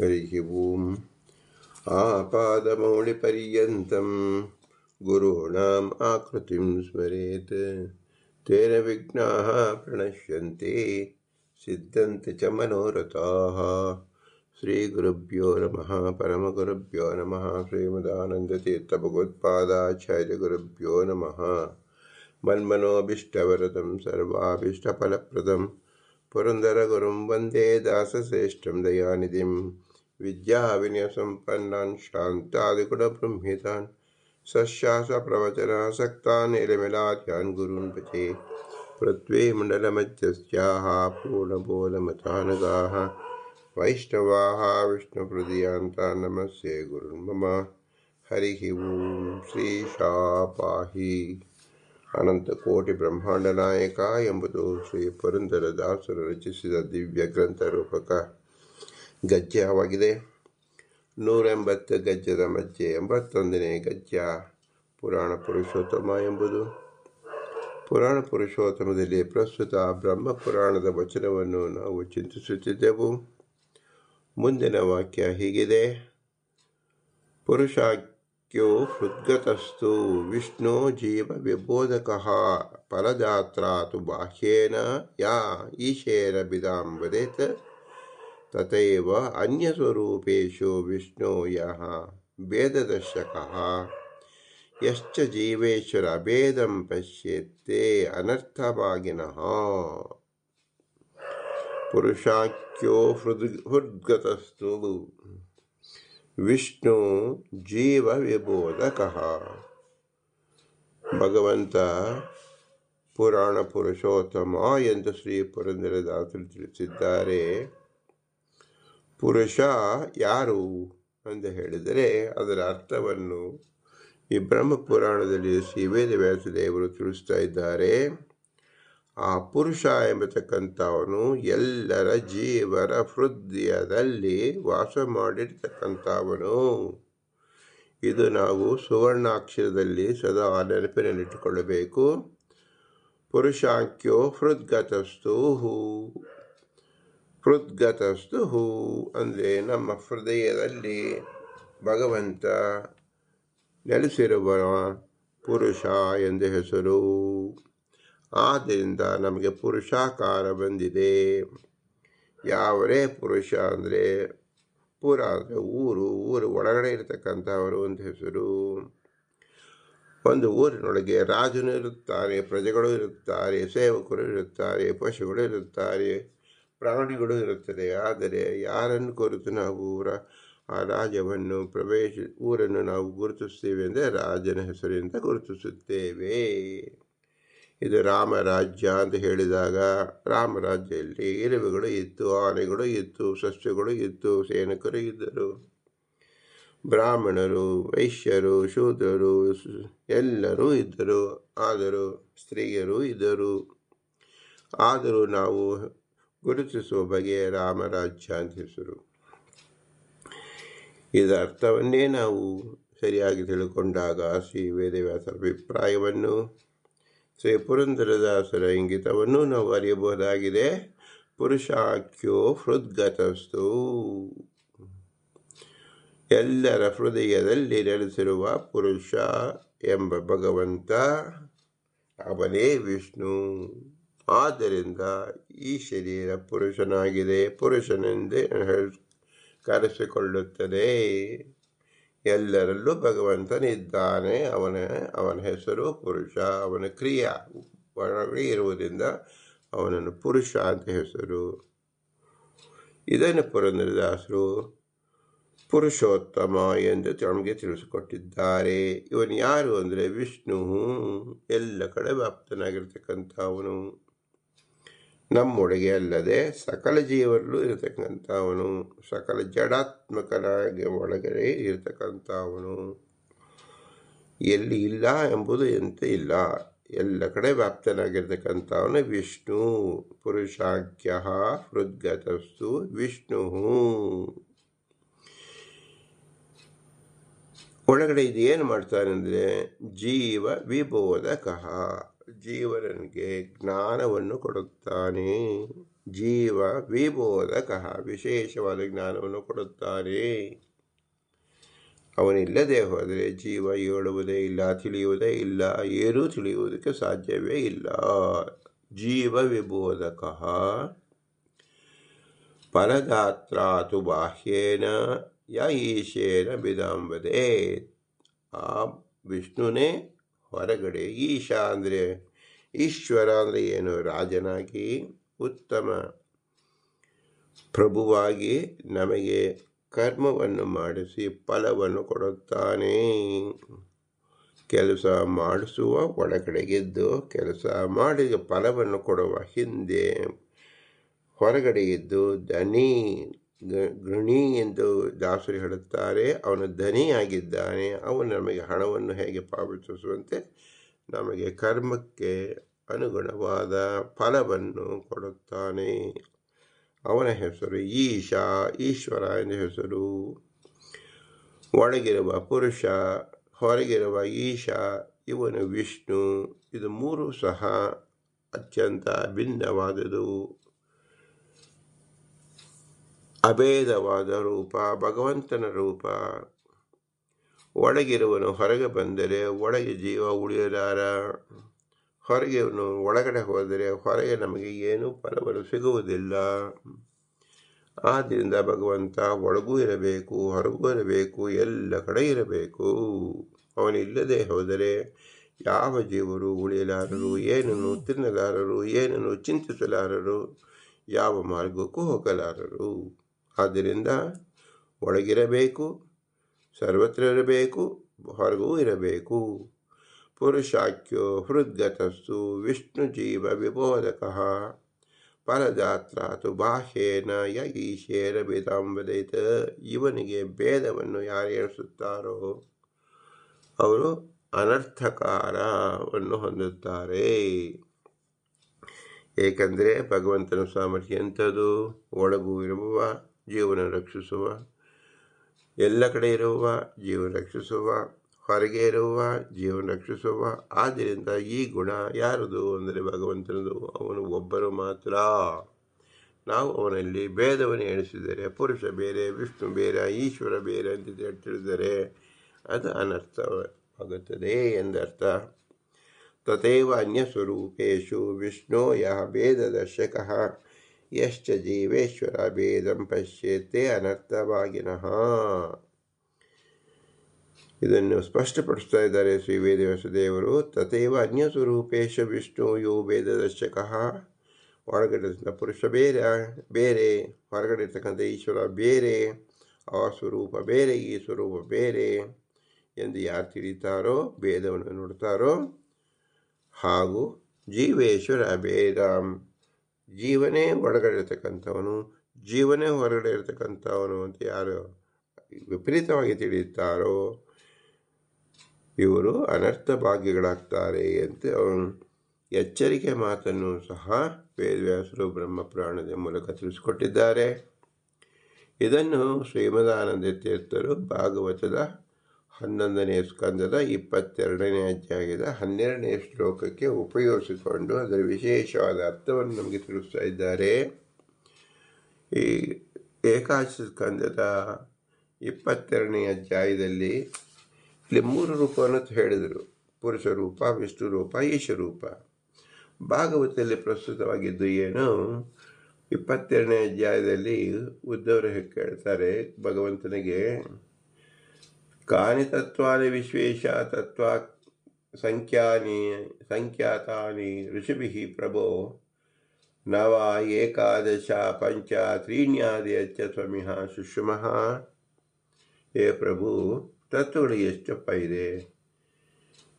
हरिः ॐ आपादमौलिपर्यन्तं गुरूणाम् आकृतिं स्मरेत् तेन विघ्नाः प्रणश्यन्ति सिद्धन्ति च मनोरथाः श्रीगुरुभ्यो नमः परमगुरुभ्यो नमः श्रीमदानन्दतीर्थभगवत्पादाचार्यगुरुभ्यो नमः मन्मनोभीष्टवरदं सर्वाभीष्टफलप्रदं पुरन्दरगुरुं वन्दे दासश्रेष्ठं दयानिधिं ودیامپ شاگ بہت سشاس پروچنا سکتا گور پتہ منڈل مجھ پور متا ویشویاں تان سے گورن مم ہریش پا ہی انتکوٹ برہڈ نائک یمبو شری پریندر داسر رچرتک ಗದ್ಯವಾಗಿದೆ. ನೂರೆಂಬತ್ತು ಗಜ್ಜದ ಮಜ್ಜೆ ಎಂಬತ್ತೊಂದನೇ ಗಜ್ಜ ಪುರಾಣ ಪುರುಷೋತ್ತಮ ಎಂಬುದು. ಪುರಾಣ ಪುರುಷೋತ್ತಮದಲ್ಲಿ ಪ್ರಸ್ತುತ ಬ್ರಹ್ಮ ಪುರಾಣದ ವಚನವನ್ನು ನಾವು ಚಿಂತಿಸುತ್ತಿದ್ದೆವು. ಮುಂದಿನ ವಾಕ್ಯ ಹೀಗಿದೆ. ಪುರುಷಾಖ್ಯೋ ಹೃದ್ಗತಸ್ತು ವಿಷ್ಣು ಜೀವ ವಿಬೋಧಕ ಪರದಾತ್ರಾತು ಬಾಹ್ಯೇನ ಯಾ ಈಶೇನ ಬಿದಾಂ ವದೇತ್ ತಥೈವ ಅನ್ಯಸ್ವರೂಪೇಶು ವಿಷ್ಣು ಯಹ ಭೇದದರ್ಶಕಃ ಯಶ್ಚ ಜೀವೇಶ್ವರ ಅಭೇದಂ ಪಶ್ಯೇತ್ತೆ ಅನರ್ಥಭಾಗಿನಃ ಪುರುಷಾಖ್ಯೋ ಹೃದ್ ಹೃದ್ಗತಸ್ತು ವಿಷ್ಣು ಜೀವ ವಿಬೋಧಕಃ ಭಗವಂತ ಪುರಾಣ ಪುರುಷೋತ್ತಮ ಎಂದು ಶ್ರೀ ಪುರಂದರದಾಸರು ತಿಳಿಸಿದ್ದಾರೆ ಪುರುಷ ಯಾರು ಅಂತ ಹೇಳಿದರೆ ಅದರ ಅರ್ಥವನ್ನು ಈ ಬ್ರಹ್ಮ ಪುರಾಣದಲ್ಲಿ ಶ್ರೀ ವ್ಯಾಸದೇವರು ತಿಳಿಸ್ತಾ ಇದ್ದಾರೆ. ಆ ಪುರುಷ ಎಂಬತಕ್ಕಂಥವನು ಎಲ್ಲರ ಜೀವರ ಹೃದಯದಲ್ಲಿ ವಾಸ ಮಾಡಿರ್ತಕ್ಕಂಥವನು. ಇದು ನಾವು ಸುವರ್ಣಾಕ್ಷರದಲ್ಲಿ ಸದಾ ನೆನಪಿನಲ್ಲಿಟ್ಟುಕೊಳ್ಳಬೇಕು. ಪುರುಷಾಂಕ್ಯೋ ಹೃದ್ಗತಸ್ತು ಹೃದ್ಗತಸ್ತು ಅಂದರೆ ನಮ್ಮ ಹೃದಯದಲ್ಲಿ ಭಗವಂತ ನೆಲೆಸಿರುವ ಪುರುಷ ಎಂದು ಹೆಸರು. ಆದ್ದರಿಂದ ನಮಗೆ ಪುರುಷಾಕಾರ ಬಂದಿದೆ. ಯಾವರೇ ಪುರುಷ ಅಂದರೆ ಪುರ ಅಂದರೆ ಊರು ಊರು ಒಳಗಡೆ ಇರತಕ್ಕಂಥವರು ಒಂದು ಹೆಸರು. ಒಂದು ಊರಿನೊಳಗೆ ರಾಜನು ಇರುತ್ತಾರೆ, ಪ್ರಜೆಗಳು ಇರುತ್ತಾರೆ, ಸೇವಕರು ಇರುತ್ತಾರೆ, ಪಶುಗಳು ಇರುತ್ತಾರೆ. ಪ್ರಾಣಿಗಳು ಇರುತ್ತದೆ. ಆದರೆ ಯಾರನ್ನು ಕುರಿತು ನಾವು ಊರ, ಆ ರಾಜವನ್ನು ಪ್ರವೇಶ, ಊರನ್ನು ನಾವು ಗುರುತಿಸ್ತೇವೆ ಅಂದರೆ ರಾಜನ ಹೆಸರಿಂದ ಗುರುತಿಸುತ್ತೇವೆ. ಇದು ರಾಮರಾಜ್ಯ ಅಂತ ಹೇಳಿದಾಗ ರಾಮರಾಜ್ಯದಲ್ಲಿ ಇರುವೆಗಳು ಇತ್ತು, ಆನೆಗಳು ಇತ್ತು, ಸಸ್ಯಗಳು ಇತ್ತು, ಸೈನಿಕರು ಇದ್ದರು. ಬ್ರಾಹ್ಮಣರು, ವೈಶ್ಯರು, ಶೂದ್ರರು ಎಲ್ಲರೂ ಇದ್ದರು. ಆದರೂ ಸ್ತ್ರೀಯರು ಇದ್ದರು. ಆದರೂ ನಾವು ಗುರುತಿಸುವ ಬಗೆಯ ರಾಮರಾಜ್ಯ ಅಂತ ಹೆಸರು. ಇದರ ಅರ್ಥವನ್ನೇ ನಾವು ಸರಿಯಾಗಿ ತಿಳ್ಕೊಂಡಾಗ ಶ್ರೀ ವೇದವ್ಯಾಸರ ಅಭಿಪ್ರಾಯವನ್ನು, ಶ್ರೀ ಪುರಂದರದಾಸರ ಇಂಗಿತವನ್ನು ನಾವು ಅರಿಯಬಹುದಾಗಿದೆ. ಪುರುಷಾಖ್ಯೋ ಹೃದ್ಗತಸ್ತು ಎಲ್ಲರ ಹೃದಯದಲ್ಲಿ ನೆಲೆಸಿರುವ ಪುರುಷ ಎಂಬ ಭಗವಂತ ಅವನೇ ವಿಷ್ಣು. ಆದ್ದರಿಂದ ಈ ಶರೀರ ಪುರುಷನಾಗಿದೆ, ಪುರುಷನೆಂದೇ ಕರೆಸಿಕೊಳ್ಳುತ್ತದೆ. ಎಲ್ಲರಲ್ಲೂ ಭಗವಂತನಿದ್ದಾನೆ. ಅವನ ಅವನ ಹೆಸರು ಪುರುಷ, ಅವನ ಕ್ರಿಯಾ ಇರುವುದರಿಂದ ಅವನನ್ನು ಪುರುಷ ಅಂತ ಹೆಸರು. ಇದನ್ನು ಪುರಂದರದಾಸರು ಪುರುಷೋತ್ತಮ ಎಂದು ನಮಗೆ ತಿಳಿಸಿಕೊಟ್ಟಿದ್ದಾರೆ. ಇವನು ಯಾರು ಅಂದರೆ ವಿಷ್ಣು. ಎಲ್ಲ ಕಡೆ ವ್ಯಾಪ್ತನಾಗಿರ್ತಕ್ಕಂಥವನು ನಮ್ಮೊಳಗೆ ಅಲ್ಲದೆ ಸಕಲ ಜೀವರಲ್ಲೂ ಇರತಕ್ಕಂಥವನು, ಸಕಲ ಜಡಾತ್ಮಕನಾಗಿ ಒಳಗಡೆ ಇರತಕ್ಕಂಥವನು. ಎಲ್ಲಿ ಇಲ್ಲ ಎಂಬುದು ಎಂತ ಇಲ್ಲ. ಎಲ್ಲ ಕಡೆ ವ್ಯಾಪ್ತನಾಗಿರ್ತಕ್ಕಂಥವನು ವಿಷ್ಣು ಪುರುಷಾಖ್ಯ ಹೃದ್ಗತಸ್ತು ವಿಷ್ಣು. ಒಳಗಡೆ ಇದು ಏನು ಮಾಡ್ತಾನೆ ಅಂದರೆ ಜೀವ ವಿಬೋಧಕಃ ಜೀವನಿಗೆ ಜ್ಞಾನವನ್ನು ಕೊಡುತ್ತಾನೆ. ಜೀವ ವಿಬೋಧಕ ವಿಶೇಷವಾದ ಜ್ಞಾನವನ್ನು ಕೊಡುತ್ತಾನೆ. ಅವನಿಲ್ಲದೆ ಹೋದರೆ ಜೀವ ಹೇಳುವುದೇ ಇಲ್ಲ, ತಿಳಿಯುವುದೇ ಇಲ್ಲ, ಏನೂ ತಿಳಿಯುವುದಕ್ಕೆ ಸಾಧ್ಯವೇ ಇಲ್ಲ. ಜೀವ ವಿಬೋಧಕ ಫಲದಾತ್ರಾತು ಬಾಹ್ಯೇನ ಯ ಈಶೇನ ಬಿದಾಂಬದೆ. ಆ ವಿಷ್ಣುನೇ ಹೊರಗಡೆ ಈಶಾ ಅಂದರೆ ಈಶ್ವರ ಅಂದರೆ ಏನು? ರಾಜನಾಗಿ ಉತ್ತಮ ಪ್ರಭುವಾಗಿ ನಮಗೆ ಕರ್ಮವನ್ನು ಮಾಡಿಸಿ ಫಲವನ್ನು ಕೊಡುತ್ತಾನೆ. ಕೆಲಸ ಮಾಡಿಸುವ ಒಳಗಡೆಗಿದ್ದು ಕೆಲಸ ಮಾಡಿ ಫಲವನ್ನು ಕೊಡುವ ಹಿಂದೆ ಹೊರಗಡೆ ಇದ್ದು ದನಿ ಗೃಣಿ ಎಂದು ದಾಸರು ಹೇಳುತ್ತಾರೆ, ಅವನು ಧನಿಯಾಗಿದ್ದಾನೆ, ಅವನು ನಮಗೆ ಹಣವನ್ನು ಹೇಗೆ ಪಾವತಿಸುವಂತೆ ನಮಗೆ ಕರ್ಮಕ್ಕೆ ಅನುಗುಣವಾದ ಫಲವನ್ನು ಕೊಡುತ್ತಾನೆ. ಅವನ ಹೆಸರು ಈಶಾ, ಈಶ್ವರ ಎಂದು ಹೆಸರು. ಒಳಗಿರುವ ಪುರುಷ, ಹೊರಗಿರುವ ಈಶಾ, ಇವನು ವಿಷ್ಣು. ಇದು ಮೂರು ಸಹ ಅತ್ಯಂತ ಭಿನ್ನವಾದುದು. ಅಭೇದವಾದ ರೂಪ, ಭಗವಂತನ ರೂಪ. ಒಳಗಿರುವನು ಹೊರಗೆ ಬಂದರೆ ಒಳಗೆ ಜೀವ ಉಳಿಯಲಾರ. ಹೊರಗೆ ಒಳಗಡೆ ಹೋದರೆ ಹೊರಗೆ ನಮಗೆ ಏನೂ ಫಲವನ್ನು ಸಿಗುವುದಿಲ್ಲ. ಆದ್ದರಿಂದ ಭಗವಂತ ಒಳಗೂ ಇರಬೇಕು, ಹೊರಗೂ ಇರಬೇಕು, ಎಲ್ಲ ಕಡೆ ಇರಬೇಕು. ಅವನಿಲ್ಲದೆ ಹೋದರೆ ಯಾವ ಜೀವರು ಉಳಿಯಲಾರರು, ಏನನ್ನು ತಿನ್ನಲಾರರು, ಏನನ್ನು ಚಿಂತಿಸಲಾರರು, ಯಾವ ಮಾರ್ಗಕ್ಕೂ ಹೋಗಲಾರರು. ಆದ್ದರಿಂದ ಒಳಗಿರಬೇಕು ಸರ್ವತ್ರ ಇರಬೇಕು ಹೊರಗೂ ಇರಬೇಕು. ಪುರುಷಾಖ್ಯೋ ಹೃದ್ಗತಸ್ಸು ವಿಷ್ಣುಜೀವ ವಿಬೋಧಕ. ಪರದಾತ್ರಾತು ಬಾಹ್ಯೇನ ಯ ಈಶೇನ ವೇದಾಂಬದೈತ ಇವನಿಗೆ ಭೇದವನ್ನು ಯಾರು ಎಣಿಸುತ್ತಾರೋ? ಅವರು ಅನರ್ಥಕಾರವನ್ನು ಹೊಂದುತ್ತಾರೆ. ಏಕೆಂದರೆ ಭಗವಂತನ ಸಾಮರ್ಥ್ಯ ಎಂಥದ್ದು ಒಳಗೂ ಇರುವ ಜೀವನ ರಕ್ಷಿಸುವ. ಎಲ್ಲ ಕಡೆ ಇರುವ ಜೀವನ ರಕ್ಷಿಸುವ. ಹೊರಗೆ ಇರುವ ಜೀವನ ರಕ್ಷಿಸುವ. ಆದ್ದರಿಂದ ಈ ಗುಣ ಯಾರದು? ಅಂದರೆ ಭಗವಂತನದು. ಅವನು ಒಬ್ಬರು ಮಾತ್ರ. ನಾವು ಅವನಲ್ಲಿ ಭೇದವನ್ನು ಎಣಿಸಿದರೆ, ಪುರುಷ ಬೇರೆ, ವಿಷ್ಣು ಬೇರೆ, ಈಶ್ವರ ಬೇರೆ ಅಂತ ತಿಳಿದರೆ ಅದು ಅನರ್ಥವಾಗುತ್ತದೆ ಎಂದರ್ಥ. ತಥೈವ ಅನ್ಯಸ್ವರೂಪೇಶು ವಿಷ್ಣೋ ಯಹ ಭೇದದರ್ಶಕಃ ಯಶ್ಚ ಜೀವೇಶ್ವರ ಭೇದಂ ಪಶ್ಯೇತೆ ಅನರ್ಥವಾಗಿನಃ ಇದನ್ನು ಸ್ಪಷ್ಟಪಡಿಸ್ತಾ ಇದ್ದಾರೆ ಶ್ರೀ ವೇದವ್ಯಾಸದೇವರು. ತಥೈವ ಅನ್ಯ ಸ್ವರೂಪೇಶ ವಿಷ್ಣು ಯೋ ವೇದದರ್ಶಕ. ಹೊರಗಡೆ ಪುರುಷ ಬೇರೆ ಬೇರೆ ಹೊರಗಡೆ ಇರ್ತಕ್ಕಂಥ ಈಶ್ವರ ಬೇರೆ ಆ ಸ್ವರೂಪ ಬೇರೆ ಈ ಸ್ವರೂಪ ಬೇರೆ ಎಂದು ಯಾರು ತಿಳಿತಾರೋ ಭೇದವನ್ನು ನೋಡ್ತಾರೋ, ಹಾಗೂ ಜೀವೇಶ್ವರ ಭೇದ ಜೀವನೇ ಒಳಗಡೆ ಇರತಕ್ಕಂಥವನು ಜೀವನೇ ಹೊರಗಡೆ ಇರತಕ್ಕಂಥವನು ಅಂತ ಯಾರು ವಿಪರೀತವಾಗಿ ತಿಳಿಯುತ್ತಾರೋ, ಇವರು ಅನರ್ಥ ಭಾಗ್ಯಗಳಾಗ್ತಾರೆ ಅಂತ ಎಚ್ಚರಿಕೆ ಮಾತನ್ನು ಸಹ ವೇದವ್ಯಾಸರು ಬ್ರಹ್ಮಪುರಾಣದ ಮೂಲಕ ತಿಳಿಸಿಕೊಟ್ಟಿದ್ದಾರೆ. ಇದನ್ನು ಶ್ರೀಮದಾನಂದ ತೀರ್ಥರು ಭಾಗವತದ ಹನ್ನೊಂದನೇ ಸ್ಕಂದದ ಇಪ್ಪತ್ತೆರಡನೇ ಅಧ್ಯಾಯದ ಹನ್ನೆರಡನೇ ಶ್ಲೋಕಕ್ಕೆ ಉಪಯೋಗಿಸಿಕೊಂಡು ಅದರ ವಿಶೇಷವಾದ ಅರ್ಥವನ್ನು ನಮಗೆ ತಿಳಿಸ್ತಾ ಇದ್ದಾರೆ. ಈ ಏಕಾಶ ಸ್ಕಂದದ ಇಪ್ಪತ್ತೆರಡನೇ ಅಧ್ಯಾಯದಲ್ಲಿ ಇಲ್ಲಿ ಮೂರು ರೂಪವನ್ನು ಹೇಳಿದರು. ಪುರುಷ ರೂಪ ವಿಷ್ಣು ರೂಪ ಈಶರೂಪ ಭಾಗವತದಲ್ಲಿ ಪ್ರಸ್ತುತವಾಗಿದ್ದು ಏನು? ಇಪ್ಪತ್ತೆರಡನೇ ಅಧ್ಯಾಯದಲ್ಲಿ ಉದ್ದವರು ಹೇಳ್ತಾರೆ, ಭಗವಂತನಿಗೆ ಕಾನಿ ತತ್ವಾನಿ ವಿಶ್ವೇಶ ತತ್ವ ಸಂಖ್ಯಾನಿ ಸಂಖ್ಯಾತಾನಿ ಋಷಿಭಿ ಪ್ರಭೋ ನವ ಏಕಾದಶ ಪಂಚ ತ್ರೀಣ್ಯಾದಿ ಅಚ್ಚ ಸ್ವಾಮಿಹ ಸುಷುಮಃ ಹೇ ಪ್ರಭು ತತ್ವಗಳು ಎಷ್ಟಪ್ಪ ಇದೆ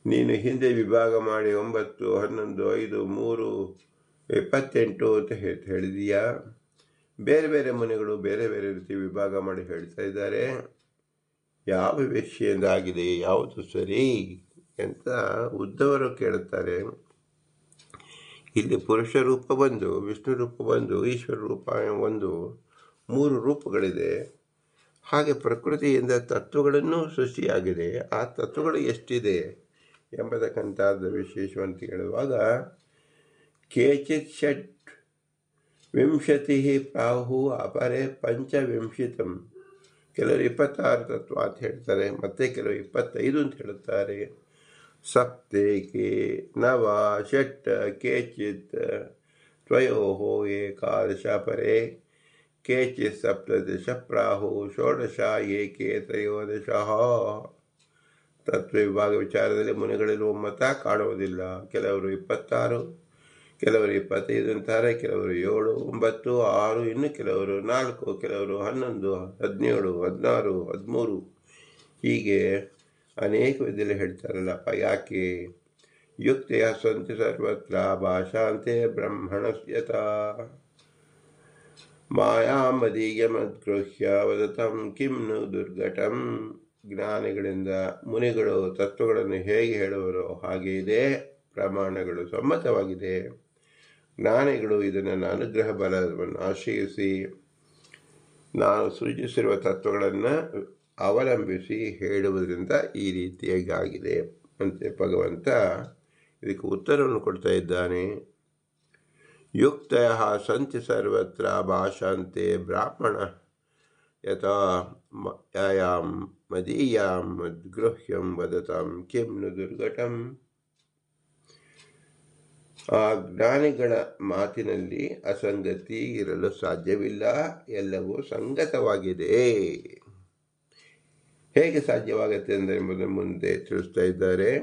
ನೀನು ಹಿಂದೆ ವಿಭಾಗ ಮಾಡಿ ಒಂಬತ್ತು, ಹನ್ನೊಂದು, ಐದು, ಮೂರು, ಇಪ್ಪತ್ತೆಂಟು ಅಂತ ಹೇಳಿದೀಯಾ? ಬೇರೆ ಬೇರೆ ಮನೆಗಳು ಬೇರೆ ಬೇರೆ ರೀತಿ ವಿಭಾಗ ಮಾಡಿ ಹೇಳ್ತಾ ಇದ್ದಾರೆ. ಯಾವ ವಿಷಯದಿಂದ ಆಗಿದೆ ಯಾವುದು ಸರಿ ಅಂತ ಉದ್ದವರು ಕೇಳುತ್ತಾರೆ. ಇಲ್ಲಿ ಪುರುಷ ರೂಪ ಬಂದು ವಿಷ್ಣು ರೂಪ ಬಂದು ಈಶ್ವರ ರೂಪ ಒಂದು, ಮೂರು ರೂಪಗಳಿದೆ. ಹಾಗೆ ಪ್ರಕೃತಿಯಿಂದ ತತ್ವಗಳನ್ನು ಸೃಷ್ಟಿಯಾಗಿದೆ. ಆ ತತ್ವಗಳು ಎಷ್ಟಿದೆ ಎಂಬತಕ್ಕಂಥದ್ದು ವಿಶೇಷವಂತ ಹೇಳುವಾಗ ಕೇಚಿತ್ ಷಟ್ ವಿಂಶತಿ ಪ್ರಾಹು ಅಪರೆ ಪಂಚವಿಂಶಿತಂ ಕೆಲವರು ಇಪ್ಪತ್ತಾರು ತತ್ವ ಅಂತ ಹೇಳ್ತಾರೆ, ಮತ್ತೆ ಕೆಲವರು ಇಪ್ಪತ್ತೈದು ಅಂತ ಹೇಳುತ್ತಾರೆ. ಸಪ್ತೇಕೆ ನವ ಷಟ್ ಕೇಚಿತ್ ತ್ವಯೋ ಏಕಾದಶ ಪರೆ ಕೇಚಿತ್ ಸಪ್ತದಶ ಪ್ರಾಹು ಷೋಡಶ ಏಕೆ ತ್ರಯೋದಶ. ತತ್ವ ವಿಭಾಗ ವಿಚಾರದಲ್ಲಿ ಮುನಿಗಳಿರುವ ಮತ ಕಾಣುವುದಿಲ್ಲ. ಕೆಲವರು ಇಪ್ಪತ್ತಾರು ಕೆಲವರು ಇಪ್ಪತ್ತೈದು ಅಂತಾರೆ ಕೆಲವರು ಏಳು, ಒಂಬತ್ತು, ಆರು, ಇನ್ನು ಕೆಲವರು ನಾಲ್ಕು, ಕೆಲವರು ಹನ್ನೊಂದು, ಹದಿನೇಳು, ಹದಿನಾರು, ಹದಿಮೂರು. ಹೀಗೆ ಅನೇಕ ವಿಧದಲ್ಲಿ ಹೇಳ್ತಾರಲ್ಲಪ್ಪ, ಯಾಕೆ? ಯುಕ್ತಿಯ ಸಂತಿ ಸರ್ವತ್ರ ಭಾಷಾಂತೆ ಬ್ರಹ್ಮಣಸ್ಯತ. ಮಾಯಾಮದೀಯಮದ್ಗೃಹ್ಯ ವದತಂ ಕಿಮ್ನು ದುರ್ಘಟಂ ಜ್ಞಾನಿಗಳಿಂದ ಮುನಿಗಳು ತತ್ವಗಳನ್ನು ಹೇಗೆ ಹೇಳುವರೋ ಹಾಗೆ ಇದೆ ಪ್ರಮಾಣಗಳು ಸಮ್ಮತವಾಗಿದೆ. ಜ್ಞಾನಿಗಳು ಇದನ್ನು ಅನುಗ್ರಹ ಬಲವನ್ನು ಆಶ್ರಯಿಸಿ, ನಾನು ಸೃಜಿಸಿರುವ ತತ್ವಗಳನ್ನು ಅವಲಂಬಿಸಿ ಹೇಳುವುದರಿಂದ ಈ ರೀತಿಯಾಗಿ ಆಗಿದೆ ಅಂತೆ ಭಗವಂತ ಇದಕ್ಕೆ ಉತ್ತರವನ್ನು ಕೊಡ್ತಾ ಇದ್ದಾನೆ. ಯುಕ್ತ ಸಂತಿ ಸರ್ವತ್ರ ಭಾಷಾಂತೆ ಬ್ರಾಹ್ಮಣ ಯಥಾ ಯಾಂ ಮದೀಯಾಂ ಮದ್ಗೃಹ್ಯಂ ವದತಾಂ ಕಿಂ ನು ದುರ್ಘಟಂ ಆ ಜ್ಞಾನಿಗಳ ಮಾತಿನಲ್ಲಿ ಅಸಂಗತಿ ಇರಲು ಸಾಧ್ಯವಿಲ್ಲ. ಎಲ್ಲವೂ ಸಂಗತವಾಗಿದೆ. ಹೇಗೆ ಸಾಧ್ಯವಾಗುತ್ತೆ ಅಂದರೆ ಎಂಬುದನ್ನು ಮುಂದೆ ತಿಳಿಸ್ತಾ ಇದ್ದಾರೆ.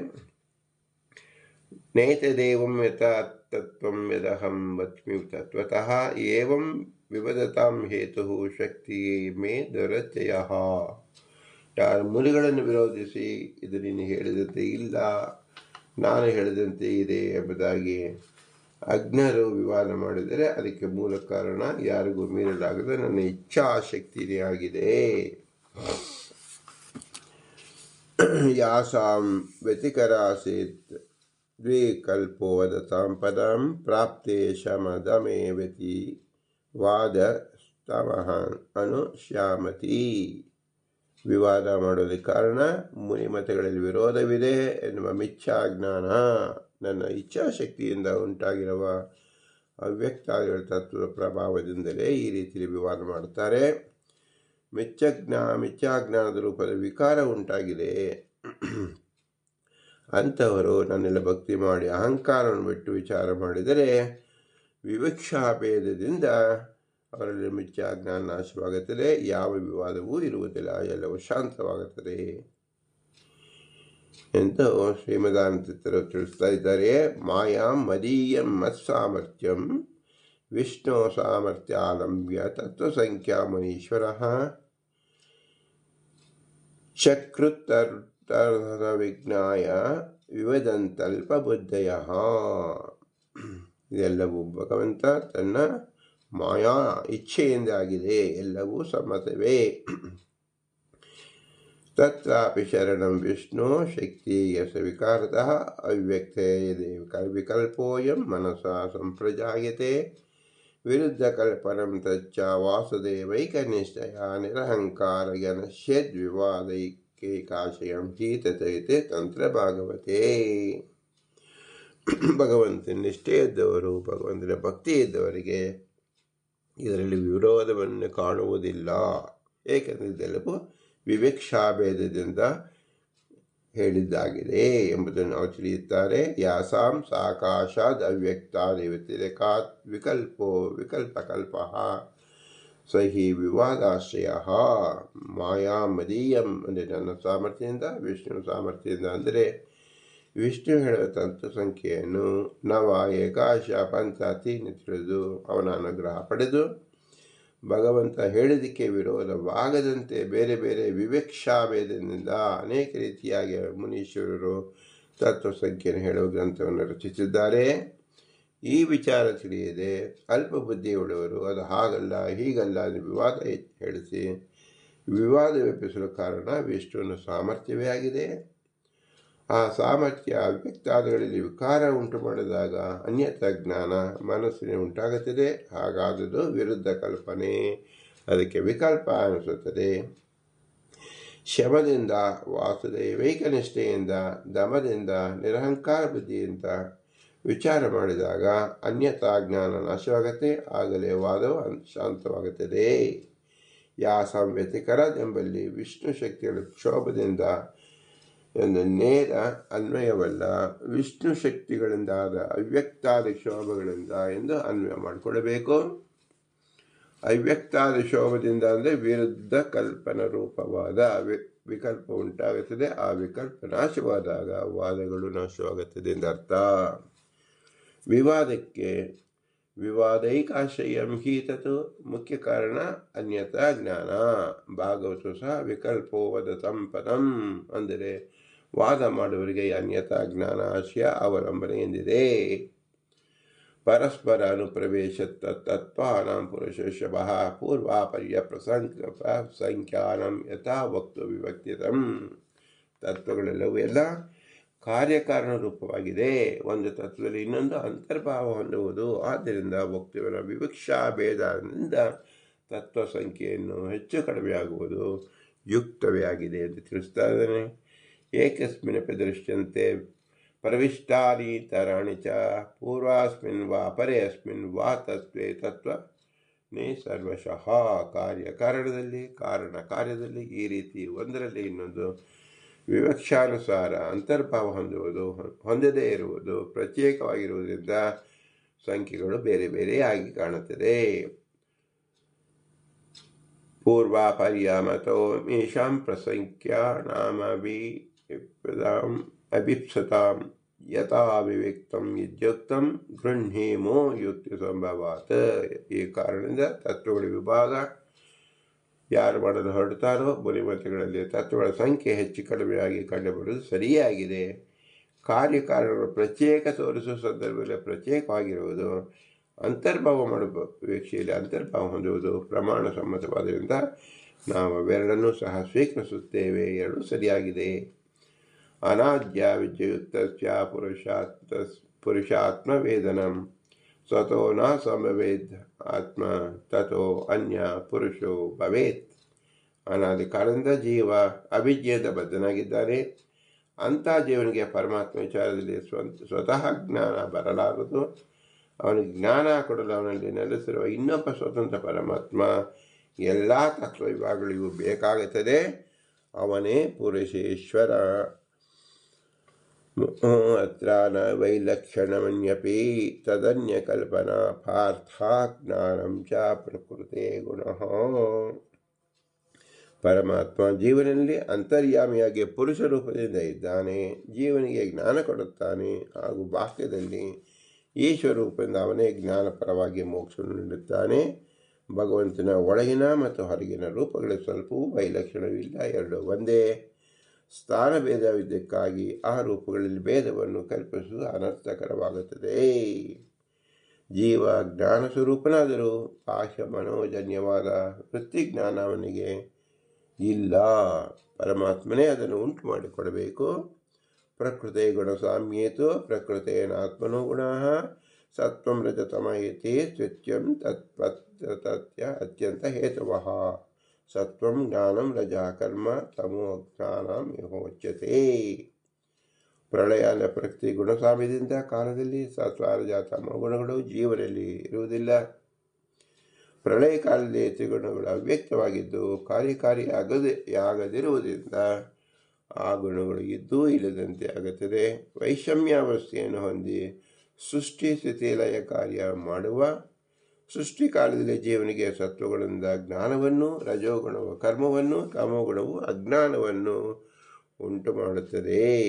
ನೇತದೇವಂ ಯಥಾ ತತ್ವಂ ಯದಹಂ ವಚ್ಮಿ ತತ್ವತಃ ಏವಂ ವಿವದತಾಂ ಹೇತು ಶಕ್ತಿ ಮೇ ದೊರಚಯ ಯಾರು ಮುನಿಗಳನ್ನು ವಿರೋಧಿಸಿ ಇದು ನೀನು ಹೇಳಿದಂತೆ ಇಲ್ಲ. ನಾನು ಹೇಳಿದಂತೆ ಇದೆ ಎಂಬುದಾಗಿ ಅಜ್ಞರು ವಿವಾದ ಮಾಡಿದರೆ ಅದಕ್ಕೆ ಮೂಲ ಕಾರಣ ಯಾರಿಗೂ ಮೀರಲಾಗದೆ ನನ್ನ ಇಚ್ಛಾಶಕ್ತಿನೇ ಆಗಿದೆ. ಯಾಸಾಂ ವ್ಯತಿಕರಾಸೀತ್ ದ್ವಿಕಲ್ಪೋ ವದತಾಂ ಪದಂ ಪ್ರಾಪ್ತೆ ಶಮದಮೇ ವ್ಯತಿ ವಾದ ಸ್ತಮಃ ಅನುಶ್ಯಾಮತಿ. ವಿವಾದ ಮಾಡೋದಕ್ಕೆ ಕಾರಣ ಮುನಿಮತಗಳಲ್ಲಿ ವಿರೋಧವಿದೆ ಎನ್ನುವ ಮಿಚ್ಛಾಜ್ಞಾನ ನನ್ನ ಇಚ್ಛಾಶಕ್ತಿಯಿಂದ ಉಂಟಾಗಿರುವ ಅವ್ಯಕ್ತ ತತ್ವದ ಪ್ರಭಾವದಿಂದಲೇ ಈ ರೀತಿಯಲ್ಲಿ ವಿವಾದ ಮಾಡುತ್ತಾರೆ. ಮಿಚ್ಚಜ್ಞಾ ಮಿಥ್ಯಾಜ್ಞಾನದ ರೂಪದ ವಿಕಾರ ಉಂಟಾಗಿದೆ. ಅಂಥವರು ನನ್ನೆಲ್ಲ ಭಕ್ತಿ ಮಾಡಿ ಅಹಂಕಾರವನ್ನು ಬಿಟ್ಟು ವಿಚಾರ ಮಾಡಿದರೆ ವಿವಕ್ಷಾಭೇದದಿಂದ ಅವರಲ್ಲಿ ಮಿಥ್ಯಾಜ್ಞಾನ ನಾಶವಾಗುತ್ತದೆ ಯಾವ ವಿವಾದವೂ ಇರುವುದಿಲ್ಲ, ಎಲ್ಲವೂ ಶಾಂತವಾಗುತ್ತದೆ ಎಂದು ಶ್ರೀಮದಾನಂದರು ತಿಳಿಸ್ತಾ ಇದ್ದಾರೆ. ಮಾಯಾ ಮದೀಯಂ ಮತ್ಸಾಮರ್ಥ್ಯಂ ವಿಷ್ಣು ತತ್ವ ತತ್ವಸಂಖ್ಯಾ ಮುನೀಶ್ವರ. ಚಕೃತ್ತರ್ಥ ವಿಜ್ಞಾಯ ವಿವದಂತಲ್ಪ ಬುದ್ಧಯ ಇದೆಲ್ಲವೂ ಭಗವಂತ ತನ್ನ ಮಾಯಾ ಇಚ್ಛೆಯಿಂದಾಗಿದೆ, ಎಲ್ಲವೂ ಸಮ್ಮತವೇ ತತ್ರಾಪಿ ಶರಣಂ ವಿಷ್ಣು ಶಕ್ತಿ ಯಸ ವಿಕಾರತಃ ಅವ್ಯಕ್ತೇ ವಿಕಲ್ಪೋಯಂ ಮನಸ ಸಂಪ್ರಜಾಯತೆ. ವಿರುದ್ಧಕಲ್ಪನಂ ತಚ್ಚ ವಾಸುದೇವೈಕನಿಶ್ಚಯ ನಿರಹಂಕಾರಗನಶ್ಯದ್ವಿವಾದೈಕೈಕಾಶಯಂ ಚೀತತೈತೆ ತಂತ್ರ ಭಾಗವತೆ. ಭಗವಂತನ ನಿಷ್ಠೆ ಇದ್ದವರು ಭಗವಂತನ ಭಕ್ತಿ ಇದ್ದವರಿಗೆ ಇದರಲ್ಲಿ ವಿರೋಧವನ್ನು ಕಾಣುವುದಿಲ್ಲ. ಏಕೆಂದರೆ ಇದೆಲ್ಲವೂ ವಿವೇಕ್ಷಾಭೇದದಿಂದ ಹೇಳಿದ್ದಾಗಿದೆ ಎಂಬುದನ್ನು ಅವರು ತಿಳಿಯುತ್ತಾರೆ. ಯಾಸಾಂ ಸಾಕಾಶಾದ್ ಅವ್ಯಕ್ತ ದೇವತಿರೇಕಾತ್ ವಿಕಲ್ಪೋ ವಿಕಲ್ಪಕಲ್ಪ ಸಹಿ ವಿವಾದಾಶ್ರಯ ಮಾಯಾ ಮದೀಯಂ ಅಂದರೆ ನನ್ನ ಸಾಮರ್ಥ್ಯದಿಂದ ವಿಷ್ಣು ಸಾಮರ್ಥ್ಯದಿಂದ. ಅಂದರೆ ವಿಷ್ಣು ಹೇಳುವ ತಂತು ಸಂಖ್ಯೆಯನ್ನು ನವ ಏಕಾಶ ಪಂಚ ತೀನ್ ತಿಳಿದು ಅವನ ಅನುಗ್ರಹ ಪಡೆದು ಭಗವಂತ ಹೇಳಿದಕ್ಕೆ ವಿರೋಧವಾಗದಂತೆ ಬೇರೆ ಬೇರೆ ವಿವೇಕ್ಷಾಭೇದದಿಂದ ಅನೇಕ ರೀತಿಯಾಗಿ ಮುನೀಶ್ವರರು ತತ್ವ ಸಂಖ್ಯೆಯನ್ನು ಹೇಳುವ ಗ್ರಂಥವನ್ನು ರಚಿಸಿದ್ದಾರೆ. ಈ ವಿಚಾರ ತಿಳಿಯದೆ ಅಲ್ಪ ಬುದ್ಧಿಯುಳ್ಳವರು ಅದು ಹಾಗಲ್ಲ, ಹೀಗಲ್ಲ ಎಂದು ವಿವಾದ ಹೇಳಿಸಿ, ವಿವಾದ ವ್ಯಾಪಿಸಲು ಕಾರಣ ವಿಷ್ಣುವಿನ ಸಾಮರ್ಥ್ಯವೇ ಆಗಿದೆ. ಆ ಸಾಮರ್ಥ್ಯ ಅವ್ಯಕ್ತಾದಗಳಲ್ಲಿ ವಿಕಾರ ಉಂಟು ಮಾಡಿದಾಗ ಅನ್ಯತ ಜ್ಞಾನ ಮನಸ್ಸಿನ ಉಂಟಾಗುತ್ತದೆ. ಹಾಗಾದುದು ವಿರುದ್ಧ ಕಲ್ಪನೆ. ಅದಕ್ಕೆ ವಿಕಲ್ಪ ಅನಿಸುತ್ತದೆ. ಶಮದಿಂದ ವಾಸುದೇವೈಕ ನಿಷ್ಠೆಯಿಂದ ದಮದಿಂದ ನಿರಹಂಕಾರ ಬುದ್ಧಿಯಿಂದ ವಿಚಾರ ಮಾಡಿದಾಗ ಅನ್ಯತಾ ಜ್ಞಾನ ನಾಶವಾಗುತ್ತೆ, ಆಗಲೇ ವಾದವು ಶಾಂತವಾಗುತ್ತದೆ. ಯಾ ಸಂವ್ಯತಿಕರದೆಂಬಲ್ಲಿ ವಿಷ್ಣು ಶಕ್ತಿಗಳ ಕ್ಷೋಭದಿಂದ ನೇರ ಅನ್ವಯವಲ್ಲ, ವಿಷ್ಣು ಶಕ್ತಿಗಳಿಂದಾದ ಅವ್ಯಕ್ತಾದ ಶೋಭಗಳಿಂದ ಎಂದು ಅನ್ವಯ ಮಾಡಿಕೊಳ್ಳಬೇಕು ಅವ್ಯಕ್ತಾದ ಶೋಭದಿಂದ ಅಂದರೆ ವಿರುದ್ಧ ಕಲ್ಪನ ರೂಪವಾದ ವಿಕಲ್ಪ ಉಂಟಾಗುತ್ತದೆ. ಆ ವಿಕಲ್ಪ ನಾಶವಾದಾಗ ವಾದಗಳು ನಾಶವಾಗುತ್ತದೆ ಎಂದರ್ಥ ವಿವಾದಕ್ಕೆ ವಿವಾದೈಕಾಶಯಂ ಹೀತತು ಮುಖ್ಯ ಕಾರಣ ಅನ್ಯತಾ ಜ್ಞಾನ. ಭಾಗವತು ಸಹ ವಿಕಲ್ಪೋವದ ಸಂಪದಂ ಅಂದರೆ ವಾದ ಮಾಡುವವರಿಗೆ ಅನ್ಯತಾ ಜ್ಞಾನ ಆಶಯ ಅವಲಂಬನೆ ಎಂದಿದೆ. ಪರಸ್ಪರ ಅನುಪ್ರವೇಶ ತತ್ವಾನಾಂ ಪುರುಷಶಭಃ ಪೂರ್ವಾಪರ್ಯ ಪ್ರಸಂಗ ಸಂಖ್ಯಾನಂ ಯಥಾ ವಕ್ತು ವಿಭಕ್ತಿತಂ ತತ್ವಗಳೆಲ್ಲವೂ ಎಲ್ಲ ಕಾರ್ಯಕಾರಣ ರೂಪವಾಗಿದೆ. ಒಂದು ತತ್ವದಲ್ಲಿ ಇನ್ನೊಂದು ಅಂತರ್ಭಾವ ಹೊಂದುವುದು. ಆದ್ದರಿಂದ ವಕ್ತುವಿನ ವಿವಕ್ಷಾ ಭೇದದಿಂದ ತತ್ವ ಸಂಖ್ಯೆಯನ್ನು ಹೆಚ್ಚು ಕಡಿಮೆಯಾಗುವುದು ಯುಕ್ತವೇ ಆಗಿದೆ ಎಂದು ತಿಳಿಸ್ತಾ ಇದ್ದಾನೆ. ಪ್ರವಿಷ್ಟಾನಿ ತರಾಣಿ ಚ, ಪೂರ್ವಾಸ್ಮಿನ್ ವಾ ಪರೇ ಅಸ್ಮಿನ್ ವಾ ತತ್ವೇ ತತ್ವ. ನೇ ಸರ್ವಶಃ ಕಾರ್ಯಕಾರಣದಲ್ಲಿ, ಕಾರಣ ಕಾರ್ಯದಲ್ಲಿ, ಈ ರೀತಿ ಒಂದರಲ್ಲಿ ಇನ್ನೊಂದು ವಿವಕ್ಷಾನುಸಾರ ಅಂತರ್ಭಾವ ಹೊಂದುವುದು, ಹೊಂದದೇ ಇರುವುದು, ಪ್ರತ್ಯೇಕವಾಗಿರುವುದರಿಂದ ಸಂಖ್ಯೆಗಳು ಬೇರೆ ಬೇರೆಯಾಗಿ ಕಾಣುತ್ತದೆ. ಪೂರ್ವಾಪರ್ಯಾಮತೋ ಮೇಷಾಂ ಪ್ರಸಂಖ್ಯಾನಾಮಭಿಪ್ರದಾಂ ಅಭಿಪ್ಸತಾಂ ಯಥಾ ವಿವಿಕ್ತಂ ಗೃಹೇಮೋ ಗೃಹ್ಣೇಮೋ ಯುಕ್ತಿ ಸಂಭವಾತ್ ಈ ಕಾರಣದಿಂದ ತತ್ವಗಳ ವಿಭಾಗ ಯಾರು ಮಾಡಲು ಹೊರಡ್ತಾರೋ ಬುಲಿಮತಿಗಳಲ್ಲಿ ತತ್ವಗಳ ಸಂಖ್ಯೆ ಹೆಚ್ಚು ಕಡಿಮೆಯಾಗಿ ಕಂಡುಬರುವುದು ಸರಿಯಾಗಿದೆ. ಕಾರ್ಯಕಾರಣಗಳು ಪ್ರತ್ಯೇಕ ತೋರಿಸುವ ಸಂದರ್ಭದಲ್ಲಿ ಪ್ರತ್ಯೇಕವಾಗಿರುವುದು, ಅಂತರ್ಭಾವ ಮಾಡುವ ವೀಕ್ಷೆಯಲ್ಲಿ ಅಂತರ್ಭಾವ ಹೊಂದುವುದು ಪ್ರಮಾಣ ಸಮ್ಮತವಾದ್ದರಿಂದ ನಾವು ಅವೆರಡನ್ನೂ ಸಹ ಸ್ವೀಕರಿಸುತ್ತೇವೆ. ಎರಡೂ ಸರಿಯಾಗಿದೆ. ಪುರುಷಾತ್ ಪುರುಷಾತ್ಮ ವೇದನಂ ಸ್ವತೋ ನ ಸಮವೇದ್ ಆತ್ಮ ತಥೋ ಅನ್ಯ ಪುರುಷೋ ಭವೇತ್ ಅನಾದಿ ಕಾಲದಿಂದ ಜೀವ ಅವಿದ್ಯೆಯಿಂದ ಬದ್ಧನಾಗಿದ್ದಾನೆ ಅಂಥ ಜೀವನಿಗೆ ಪರಮಾತ್ಮ ವಿಚಾರದಲ್ಲಿ ಸ್ವಂತ, ಸ್ವತಃ ಜ್ಞಾನ ಬರಲಾರದು। ಅವನಿಗೆ ಜ್ಞಾನ ಕೊಡಲು ಅವನಲ್ಲಿ ನೆಲೆಸಿರುವ ಇನ್ನೊಬ್ಬ ಸ್ವತಂತ್ರ ಪರಮಾತ್ಮ, ಎಲ್ಲ ತತ್ವ ವಿಭಾಗಗಳಿಗೂ ಬೇಕಾಗುತ್ತದೆ। ಅವನೇ ಪುರುಷೇಶ್ವರ. ಅತ್ರ ನ ವೈಲಕ್ಷಣಮನ್ಯಪಿ ತದನ್ಯಕಲ್ಪನಾ ಪಾರ್ಥ ಜ್ಞಾನಂ ಚ ಪ್ರಕೃತೆ ಗುಣಃ. ಪರಮಾತ್ಮ ಜೀವನಲ್ಲಿ ಅಂತರ್ಯಾಮಿಯಾಗಿ ಪುರುಷ ರೂಪದಿಂದ ಇದ್ದಾನೆ, ಜೀವನಿಗೆ ಜ್ಞಾನ ಕೊಡುತ್ತಾನೆ ಹಾಗೂ ಬಾಹ್ಯದಲ್ಲಿ ಈಶ್ವರೂಪದಿಂದ ಅವನೇ ಜ್ಞಾನಪರವಾಗಿ ಮೋಕ್ಷವನ್ನು ನೀಡುತ್ತಾನೆ. ಭಗವಂತನ ಒಳಗಿನ ಮತ್ತು ಹೊರಗಿನ ರೂಪಗಳ ಸ್ವಲ್ಪವೂ ವೈಲಕ್ಷಣವಿಲ್ಲ, ಎರಡು ಒಂದೇ. ಸ್ಥಾನ ಭೇದವಿದ್ದಕ್ಕಾಗಿ ಆ ರೂಪಗಳಲ್ಲಿ ಭೇದವನ್ನು ಕಲ್ಪಿಸುವುದು ಅನರ್ಥಕರವಾಗುತ್ತದೆ. ಜೀವ ಜ್ಞಾನ ಸ್ವರೂಪನಾದರೂ ಬಾಹ್ಯ ಮನೋಜನ್ಯವಾದ ವೃತ್ತಿಜ್ಞಾನ ಅವನಿಗೆ ಇಲ್ಲ. ಪರಮಾತ್ಮನೇ ಅದನ್ನು ಉಂಟು ಮಾಡಿಕೊಡಬೇಕು. ಪ್ರಕೃತಿ ಗುಣಸಾಮ್ಯೇತು ಪ್ರಕೃತೇನಾತ್ಮನೋ ಗುಣ ಸತ್ವಂ ರಜತಮ ಇತಿ ತತ್ಪತ್ಯ ಅತ್ಯಂತ ಹೇತವಃ ಸತ್ವಂ ಜ್ಞಾನಂ ರಜಾ ಕರ್ಮ ತಮೋ ಜ್ಞಾನಂ ಯಹೋಚ್ಯತೆ ಪ್ರಳಯ ಅಲ್ಲ ಪ್ರಕೃತಿ ಗುಣಸಾಮ್ಯದಿಂದ ಕಾಲದಲ್ಲಿ ಸತ್ವ ರಜ ಗುಣಗಳು ಜೀವನಲ್ಲಿ ಇರುವುದಿಲ್ಲ. ಪ್ರಳಯ ಕಾಲದಲ್ಲಿ ತ್ರಿಗುಣಗಳು ಅವ್ಯಕ್ತವಾಗಿದ್ದು ಕಾರ್ಯಕಾರಿ ಆಗದೆ ಆಗದಿರುವುದರಿಂದ ಆ ಗುಣಗಳು ಇದ್ದೂ ಇಲ್ಲದಂತೆ ಆಗುತ್ತದೆ. ವೈಷಮ್ಯಾವಸ್ಥೆಯನ್ನು ಹೊಂದಿ ಸೃಷ್ಟಿ ಸ್ಥಿತಿ ಲಯ ಕಾರ್ಯ ಮಾಡುವ ಸೃಷ್ಟಿ ಕಾಲದಲ್ಲಿ ಜೀವನಿಗೆ ಸತ್ವಗಳಿಂದ ಜ್ಞಾನವನ್ನು, ರಜೋಗುಣವು, ಕರ್ಮವನ್ನು ತಮೋಗುಣವು ಅಜ್ಞಾನವನ್ನು ಉಂಟು ಮಾಡುತ್ತದೆ.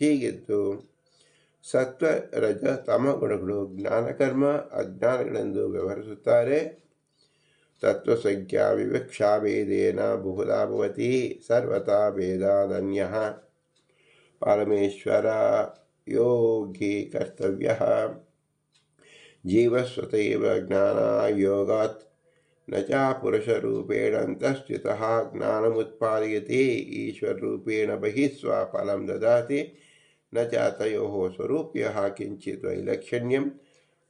ಹೀಗಿದ್ದು ಸತ್ವ, ರಜ ತಮ ಗುಣಗಳು ಜ್ಞಾನಕರ್ಮ ಅಜ್ಞಾನಗಳೆಂದು ವ್ಯವಹರಿಸುತ್ತಾರೆ. ತತ್ವಸಂಖ್ಯಾ ವಿವಕ್ಷಾ ಭೇದೇನ ಬಹುಧಾ ಭವತಿ ಸರ್ವತಾ ಭೇದಾದನ್ಯ ಪರಮೇಶ್ವರ ಯೋಗಿ ಕರ್ತವ್ಯ. جیوسوت جاننا چاہتا جاندی ایشورے بہس ددا نا